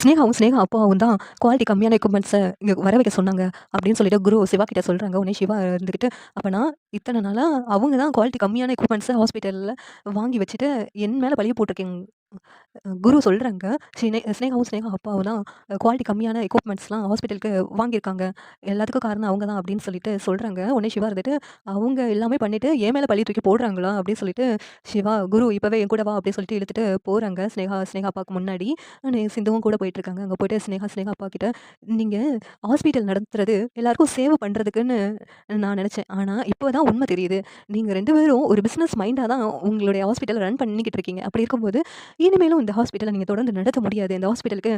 ஸ்னேகாவும் ஸ்னேகா அப்பாவும் தான் குவாலிட்டி கம்மியான எக்யூப்மெண்ட்ஸை இங்கே வர வைக்க சொன்னாங்க. அப்படின்னு சொல்லிட்டு குரு சிவா கிட்ட சொல்கிறாங்க உடனே சிவா இருந்துக்கிட்டு அப்போனா இத்தனை நாளாக அவங்க தான் குவாலிட்டி கம்மியான எக்யூப்மெண்ட்ஸை ஹாஸ்பிட்டலில் வாங்கி வச்சுட்டு என் மேலே பழிய போட்டிருக்கீங்க குரு சொல்கிறாங்க ஸ்னே ஸ்னேகாவும் ஸ்னேகா அப்பாவும் தான் குவாலிட்டி கம்மியான எக்யூப்மெண்ட்ஸ்லாம் ஹாஸ்பிட்டலுக்கு வாங்கியிருக்காங்க. எல்லாத்துக்கும் காரணம் அவங்க தான் அப்படின்னு சொல்லிட்டு சொல்கிறாங்க உடனே சிவா இருந்துட்டு அவங்க எல்லாமே பண்ணிவிட்டு ஏன் மேலே பள்ளி தூக்கி போடுறாங்களா? அப்படின்னு சொல்லிட்டு சிவா குரு இப்போவே என் கூட வா அப்படின்னு சொல்லிட்டு இழுத்துட்டு போகிறாங்க ஸ்னேகா ஸ்னேகா அப்பாவுக்கு முன்னாடி. சிந்துவும் கூட போயிட்டுருக்காங்க அங்கே போயிட்டு ஸ்னேகா ஸ்னேகா அப்பா கிட்ட நீங்கள் ஹாஸ்பிட்டல் நடத்துறது எல்லாருக்கும் சேவை பண்ணுறதுக்குன்னு நான் நினச்சேன். ஆனால் இப்போ தான் உண்மை தெரியுது. நீங்கள் ரெண்டு பேரும் ஒரு பிஸ்னஸ் மைண்டாக தான் உங்களுடைய ஹாஸ்பிட்டல் ரன் பண்ணிக்கிட்டு இருக்கீங்க. அப்படி இருக்கும்போது இனிமேலும் இந்த ஹாஸ்பிட்டலை நீங்கள் தொடர்ந்து நடத்த முடியாது. இந்த ஹாஸ்பிட்டலுக்கு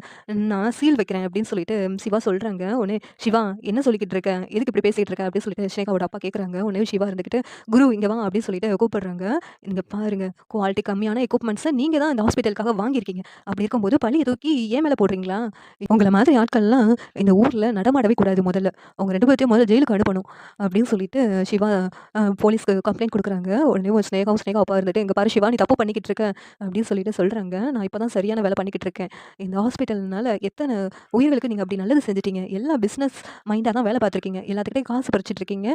நான் சீல் வைக்கிறேன் அப்படின்னு சொல்லிட்டு சிவா சொல்கிறாங்க உடனே சிவா என்ன சொல்லிக்கிட்டு இருக்க? எதுக்கு இப்படி பேசிகிட்டு இருக்க? அப்படின்னு சொல்லிட்டு ஸ்னேகாவோட அப்பா கேட்குறாங்க உடனே சிவா இருந்துக்கிட்டு குரு இங்கே வா அப்படின்னு சொல்லிட்டு கூப்பிடுறாங்க. இங்கே பாருங்க குவாலிட்டி கம்மியான எக்யூப்மெண்ட்ஸை நீங்கள் தான் இந்த ஹாஸ்பிட்டலுக்காக வாங்கியிருக்கீங்க. அப்படி இருக்கும்போது பழியை தூக்கி ஏன் மேலே போடுறீங்களா? உங்களை மாதிரி ஆட்கள்லாம் இந்த ஊரில் நடமாடவே கூடாது முதல்ல. அவங்க ரெண்டு பேர்த்தையும் முதல்ல ஜெயிலுக்கு அனுப்பணும். அப்படின்னு சொல்லிட்டு சிவா போலீஸ்க்கு கம்ப்ளைண்ட் கொடுக்குறாங்க. உடனே ஒரு ஸ்னேகாவும் ஸ்னேகா அப்பா இருந்துட்டு இங்கே பாரு சிவா நீ தப்பு பண்ணிக்கிட்டு இருக்க. அப்படின்னு சொல்லிட்டு சொல்கிறாங்க நான் இப்போ தான் சரியான வேலை பண்ணிக்கிட்டு இருக்கேன். இந்த ஹாஸ்பிட்டல்னால எத்தனை உயிர்களுக்கு நீங்கள் அப்படி நல்லது செஞ்சுட்டீங்க? எல்லா பிஸ்னஸ் மைண்டாக தான் வேலை பார்த்துருக்கீங்க. எல்லாத்துக்கிட்டே காசு பறிச்சிட்டு இருக்கீங்க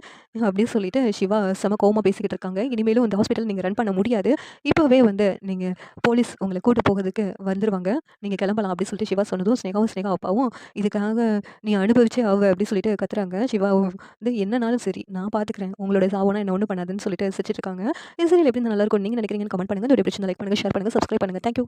அப்படின்னு சொல்லிட்டு சிவா செம கோவமாக பேசிக்கிட்டு இருக்காங்க. இனிமேலும் இந்த ஹாஸ்பிட்டல் நீங்கள் ரன் பண்ண முடியாது. இப்போவே வந்து நீங்கள் போலீஸ் உங்களை கூட்டு போகிறதுக்கு வந்துருவாங்க. நீங்கள் கிளம்பலாம் அப்படின்னு சொல்லிட்டு சிவா சொன்னதும் ஸ்னேகாவும் ஸ்னேகா அப்பாவும் இதுக்காக நீ அனுபவிச்சே ஆவ அப்படின்னு சொல்லிட்டு கத்துறாங்க. சிவாவும் வந்து என்னனாலும் சரி நான் பார்த்துக்கிறேன் உங்களோட சாவோனா என்ன ஒன்றும் பண்ணாதுன்னு சொல்லிட்டு சிரிச்சிட்டு இருக்காங்க. இது சரி எப்படி நல்லா இருக்கும்? நீங்கள் நினைக்கிறீங்கன்னு கமெண்ட் பண்ணுங்கள் இந்த பிரச்சனை லைக் பண்ணுங்கள் ஷேர் பண்ணுங்கள் சப்ஸ்கிரைப் பண்ணுங்கள் தேங்க்யூ